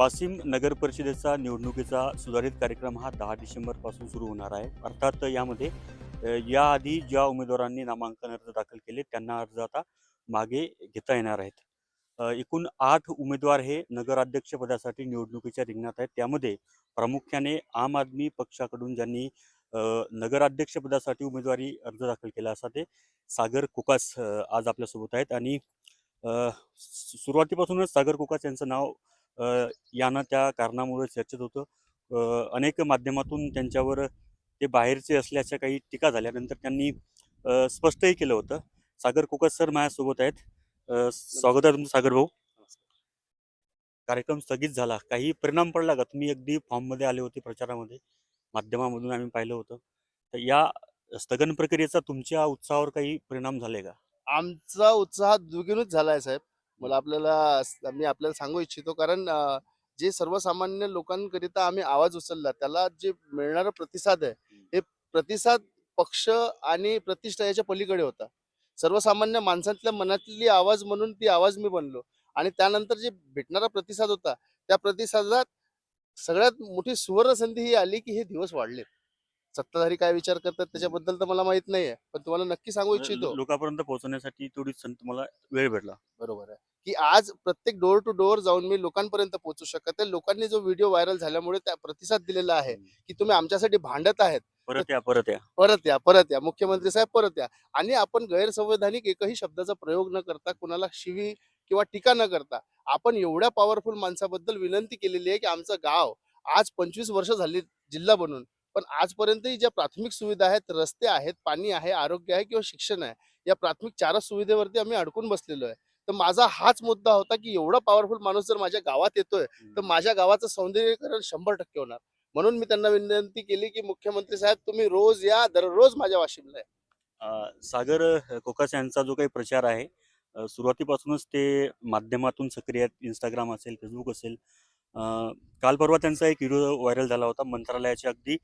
वाशिम नगर परिषदेचा निवडणुकीचा सुधारित कार्यक्रम हा दहा डिसेंबरपासून सुरू होणार आहे. अर्थात यामध्ये याआधी ज्या उमेदवारांनी नामांकन अर्ज दाखल केले त्यांना अर्ज आता मागे घेता येणार आहेत. एकूण आठ उमेदवार हे नगराध्यक्ष पदासाठी निवडणुकीच्या रिंगणात आहेत. त्यामध्ये प्रामुख्याने आम आदमी पक्षाकडून ज्यांनी नगराध्यक्षपदासाठी नगराध्यक्ष पदासाठी उमेदवारी अर्ज दाखल केला असा ते सागर कुकास आज आपल्यासोबत आहेत. आणि सुरुवातीपासूनच सागर कुकास यांचं नाव यानं त्या कारणामुळे चर्चेत होतं. अनेक माध्यमातून त्यांच्यावर ते बाहेरचे असल्याच्या काही टीका झाल्यानंतर त्यांनी स्पष्टही केलं होतं. सागर कुकास सर माझ्यासोबत आहेत. स्वागत आहे तुमचं सागर भाऊ. कार्यक्रम स्थगित झाला. काही परिणाम पडला का? तुम्ही अगदी फॉर्ममध्ये आले होते प्रचारामध्ये. माध्यमामधून आम्ही पाहिलं होतं. तर या स्थगन प्रक्रियेचा तुमच्या उत्साहावर काही परिणाम झाले का? आमचा उत्साह द्विगुणित झाला आहे साहेब. मला आपल्याला मी आपल्याला सांगू इच्छितो. कारण जे सर्वसामान्य लोकांकरिता आम्ही आवाज उचलला त्याला जे मिळणारा प्रतिसाद आहे हे. प्रतिसाद पक्ष आणि प्रतिष्ठा याच्या पलीकडे होता. सर्वसामान्य माणसातल्या मनातली आवाज म्हणून ती आवाज मी बनलो. आणि त्यानंतर जे भेटणारा प्रतिसाद होता त्या प्रतिसादात सगळ्यात मोठी सुवर्ण संधी ही आली की हे दिवस वाढले सत्ताधारी काय विचार करतात त्याच्याबद्दल तर मला माहीत नाहीये पण तुम्हाला नक्की सांगू इच्छितो. लोकांपर्यंत पोहोचवण्यासाठी तेवढीच सं- तुम्हाला वेळ भेटला. बरोबर आहे. की आज प्रत्येक डोअर टू डोअर जाऊन मी लोकांपर्यंत पोहोचू शकत आहे. लोकांनी जो व्हिडिओ व्हायरल झाल्यामुळे त्या प्रतिसाद दिलेला आहे की तुम्ही आमच्यासाठी भांडत आहेत. परत या परत या. परत या परत या. मुख्यमंत्री साहेब परत या. आणि आपण गैरसंवैधानिक एकही शब्दाचा प्रयोग न करता कुणाला शिवी किंवा टीका न करता आपण एवढ्या पॉवरफुल माणसाबद्दल विनंती केलेली आहे की आमचं गाव आज पंचवीस वर्ष झाली जिल्हा बनून पण आजपर्यंतही ज्या प्राथमिक सुविधा आहेत रस्ते आहेत पाणी आहे आरोग्य आहे किंवा शिक्षण आहे या प्राथमिक चारच सुविधेवरती आम्ही अडकून बसलेलो आहे. तर माझा हाच मुद्दा होता की एवढा पॉवरफुल माणूस जर माझ्या गावात येतोय तर माझ्या गावाचं सौंदर्यीकरण शंभर टक्के होणार. म्हणून मी त्यांना विनंती केली की मुख्यमंत्री साहेब तुम्ही रोज या दररोज माझ्या वाशिमला या. सागर कोकास यांचा जो काही प्रचार आहे सुरुवातीपासूनच ते माध्यमातून सक्रिय आहेत इंस्टाग्राम असेल फेसबुक असेल. काल परवा त्यांचा एक व्हिडिओ व्हायरल झाला होता मंत्रालयाच्या अगदी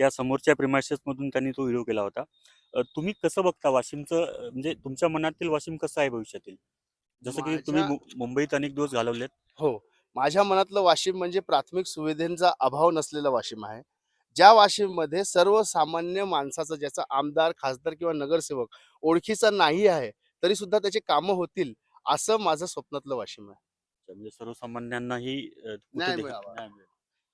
त्या समोरच्या प्रिमायसेसमधून त्यांनी तो व्हिडिओ केला होता. तुम्ही कसं बघता? वाशिमचं म्हणजे तुमच्या मनातील वाशिम कसं आहे भविष्यातील? जसं की तुम्ही माझ्या- मु- मुंबईत अनेक दिवस घालवलेत. हो माझ्या मनातलं वाशिम म्हणजे प्राथमिक सुविधांचा अभाव नसलेला वाशिम आहे. ज्या वाशिममध्ये सर्वसामान्य माणसाचा ज्याचा आमदार खासदार किंवा नगरसेवक ओळखीचा नाही आहे तरी सुद्धा त्याचे कामं होतील असं माझं स्वप्नातलं वाशिम आहे. म्हणजे सर्वसामान्यांनाही अ, कुठे न्याय देखील मिळावा. न्याय मिळेल.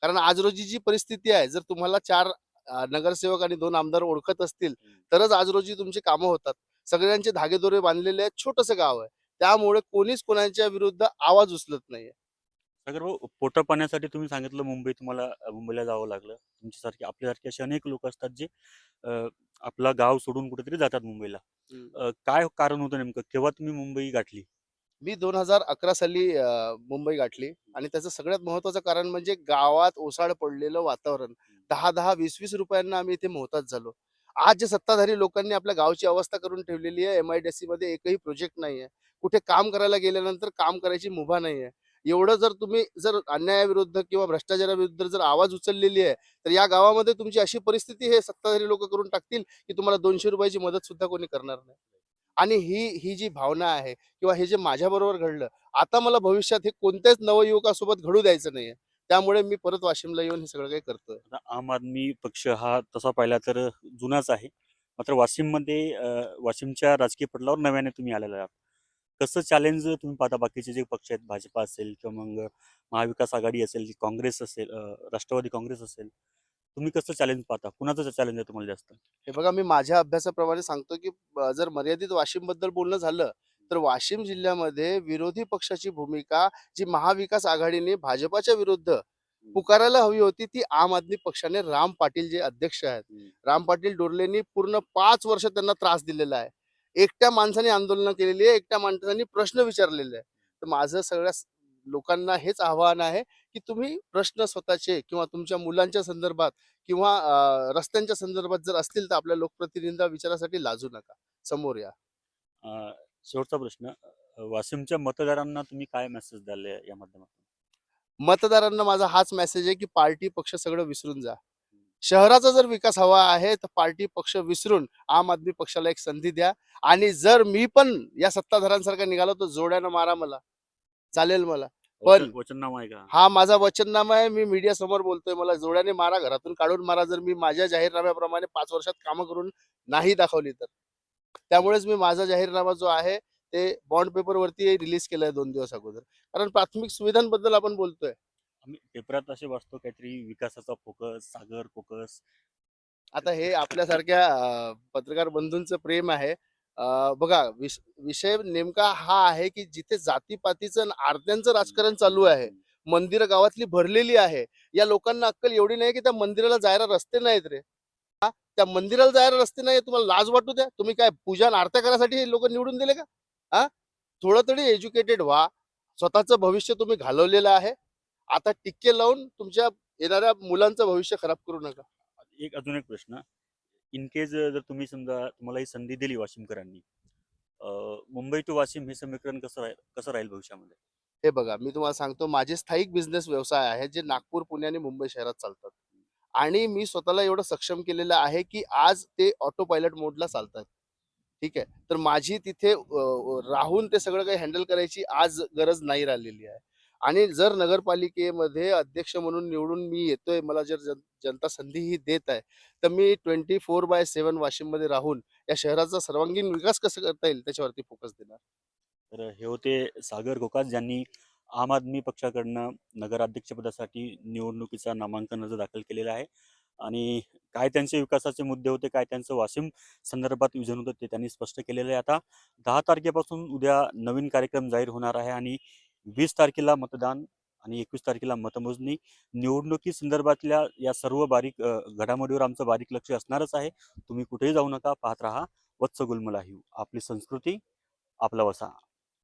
कारण आज रोजी जी परिस्थिती आहे जर तुम्हाला चार अ, नगरसेवक आणि दोन आमदार ओळखत असतील तरच आज रोजी तुमची कामं होतात. सगळ्यांचे धागेदोरे बांधलेले आहेत छोटंसं गाव आहे. त्यामुळे कोणीच कोणाच्या विरुद्ध आवाज उचलत नाहीये. सागर भाऊ पोटा पाण्यासाठी तुम्ही सांगितलं मुंबई तुम्हाला मुंबईला जावं लागलं. तुमच्यासारखे आपल्यासारखे असे अनेक लोक असतात जे आपला गाव सोडून कुठेतरी जातात मुंबईला. काय कारण होतं नेमकं? केव्हा तुम्ही मुंबई गाठली? मी दोन हजार अकरा साली मुंबई गाठली आणि त्याचं सगळ्यात महत्वाचं कारण म्हणजे गावात ओसाड पडलेलं वातावरण. दहा दहा वीस वीस रुपयांना आम्ही इथे मोहताज झालो. आज जे सत्ताधारी लोकांनी आपल्या गावची अवस्था करून ठेवलेली आहे एम आय डी सी मध्ये एकही प्रोजेक्ट नाही आहे. कुठे काम करायला गेल्यानंतर काम करायची मुभा नाहीये एवढं जर तुम्ही जर अन्यायाविरुद्ध किंवा भ्रष्टाचाराविरुद्ध जर आवाज उचललेली आहे तर या गावामध्ये तुमची अशी परिस्थिती हे सत्ताधारी लोक करून टाकतील की तुम्हाला दोनशे रुपयाची मदत सुद्धा कोणी करणार नाही. आणि ही ही जी भावना आहे किंवा हे जे माझ्याबरोबर घडलं आता मला भविष्यात हे कोणत्याच नवयुवकासोबत घडू द्यायचं नाहीये. त्यामुळे मी परत वाशिमला येऊन हे सगळं काही करतोय. आता आम आदमी पक्ष हा तसा पाहिला तर जुनाच आहे. मात्र वाशिममध्ये अ, वाशिमच्या राजकीय पटलावर नव्याने तुम्ही आलेला आहात. कसं चॅलेंज तुम्ही पाहता? बाकीचे जे पक्ष आहेत भाजपा असेल किंवा मग महाविकास आघाडी असेल काँग्रेस असेल अ, राष्ट्रवादी काँग्रेस असेल तुम्ही कसं चॅलेंज पाहता? कुणाचं चॅलेंज आहे तुम्हाला जास्त? हे बघा मी माझ्या अभ्यासाप्रमाणे सांगतो की अ, जर मर्यादित वाशिमबद्दल बोलणं झालं तर वाशिम जिल्ह्यामध्ये विरोधी पक्षाची भूमिका जी महाविकास आघाडीने भाजपाच्या विरुद्ध पुकारायला हवी होती ती आम आदमी पक्षाने राम पाटील जे अध्यक्ष आहेत. राम पाटील डोरलेंनी पूर्ण पाच वर्ष त्यांना त्रास दिलेला आहे. एकट्या माणसाने आंदोलन केलेली आहे एकट्या माणसाने प्रश्न विचारलेले आहे तर माझं सगळ्या लोकांना हेच आव्हान आहे की तुम्ही प्रश्न स्वतःचे किंवा तुमच्या मुलांच्या संदर्भात किंवा रस्त्यांच्या संदर्भात जर असतील तर आपल्या लोकप्रतिनिधी विचारासाठी लाजू नका. समोर या. शेवटचा प्रश्न वाशिमच्या मतदारांना तुम्ही काय मेसेज द्याल या माध्यमातून? मतदारांना माझा हाच मेसेज आहे की पार्टी पक्ष सगळं विसरून जा. शहराचा जर विकास हवा आहे तर पार्टी पक्ष विसरून आम आदमी पक्षाला एक संधी द्या. आणि जर मी पण या सत्ताधाऱ्यांसारखा निघालो तर जोड्यानं मारा मला. चालेल मला. पण- वचन- वचननामा आहे का? हा माझा वचननामा आहे. मी मीडिया समोर बोलतोय. मला जोड्याने मारा घरातून काढून मारा. जर मी माझ्या जाहीरनाम्याप्रमाणे पाच वर्षात कामं करून नाही दाखवली तर. त्यामुळेच मी माझा जाहीरनामा जो आहे ते बॉन्ड पेपर वरती रिलीज केलाय दोन दिवस अगोदर. कारण प्राथमिक सुविधांबद्दल आपण बोलतोय. आम्ही पेपरात असे वाचतो काहीतरी विकासाचा फोकस सागर फोकस. आता हे आपल्यासारख्या अं, पत्रकार बंधूंचं प्रेम आहे. अं, बघा विष- विषय नेमका हा आहे की जिथे जातीपातीचं आणि आरत्यांचं राजकारण चालू आहे मंदिरं गावातली भरलेली आहे या लोकांना अक्कल एवढी नाही की त्या मंदिराला जायला रस्ते नाहीत रे? त्या मंदिराला जायला रस्ते नाही तुम्हाला लाज वाटू द्या? तुम्ही काय पूजा आणि आरत्या करायसाठी हे लोक निवडून दिले का? हा थोडं तरी एज्युकेटेड व्हा. स्वतःचं भविष्य तुम्ही घालवलेलं आहे. आता टिक्के लावून तुमच्या येणाऱ्या मुलांचं भविष्य खराब करू नका. एक अजून एक प्रश्न. इन केस जर तुम्ही समजा तुम्हाला ही संधी दिली वाशिमकरांनी मुंबई टू वाशिम हे समीकरण कसं राहील कसं राहील भविष्यामध्ये? हे बघा मी तुम्हाला सांगतो माझे स्थायिक बिझनेस व्यवसाय आहेत जे नागपूर पुणे आणि मुंबई शहरात चालतात. आणि मी स्वतःला एवढं सक्षम केलेलं आहे की आज ते ऑटो पायलट मोडला चालतात ठीक आहे? तर माझी तिथे राहून ते सगळं काही हँडल करायची आज गरज नाही राहिलेली आहे. आणि जर नगरपालिकेमध्ये अध्यक्ष म्हणून निवडून मी येतोय मला जर जन- जनता संधी ही देत आहे तर मी ट्वेंटी फोर बाय सेव्हन वाशिममध्ये राहून या शहराचा सर्वांगीण विकास कसं करता येईल त्याच्यावरती फोकस देणार. तर हे होते सागर गोकास ज्यांनी आम आदमी पक्षाकडनं नगराध्यक्षपदासाठी निवडणुकीचा नामांकन अर्ज दाखल केलेला आहे. आणि काय त्यांचे विकासाचे मुद्दे होते काय त्यांचं वाशिम संदर्भात विजन होतं ते त्यांनी स्पष्ट केलेलं आहे. आता दहा तारखेपासून उद्या नवीन कार्यक्रम जाहीर होणार आहे आणि वीस तारखेला मतदान आणि एकवीस तारखेला मतमोजणी. निवडणुकी संदर्भातल्या या सर्व बारीक घडामोडीवर आमचं बारीक लक्ष असणारच आहे. तुम्ही कुठेही जाऊ नका पाहत राहा. वत्स गुलमला आपली संस्कृती आपला वसा.